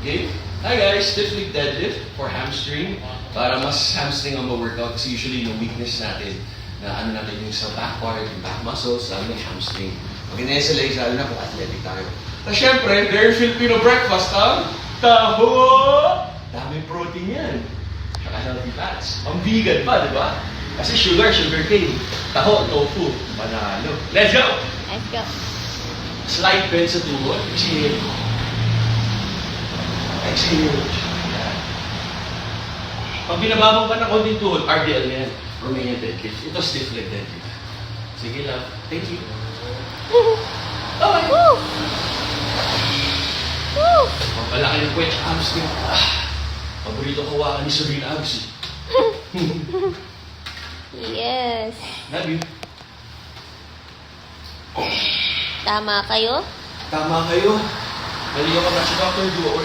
Okay? Hi guys, stiff leg deadlift for hamstring. Para mas hamstring ang ma-workout kasi usually yung weakness natin na ano natin yung sa back part, yung back muscles, lalo na hamstring. Pag in-SLA, lalo na kung athletic tayo. Tapos syempre, very Filipino breakfast ang taho! Daming protein yan. Tsaka healthy fats. Ang vegan pa, di ba? Kasi sugar, sugar cane. Taho, tofu. Panalo. Let's go! Let's go. Slight bend sa tuhod. Exhale. Yan. Pag binababang ka ng konting tuhod, RDL na yan. Romanian deadlift. Ito stiff leg deadlift. Sige lang. Thank you. Okay. Woo! Woo! Pagpalaki ng kwetch hamstring. Ah, paborito ko hawakan ni Serena Abs. Yes. Love you. Tama kayo? Tama kayo. Mali ako na si Dr. Do or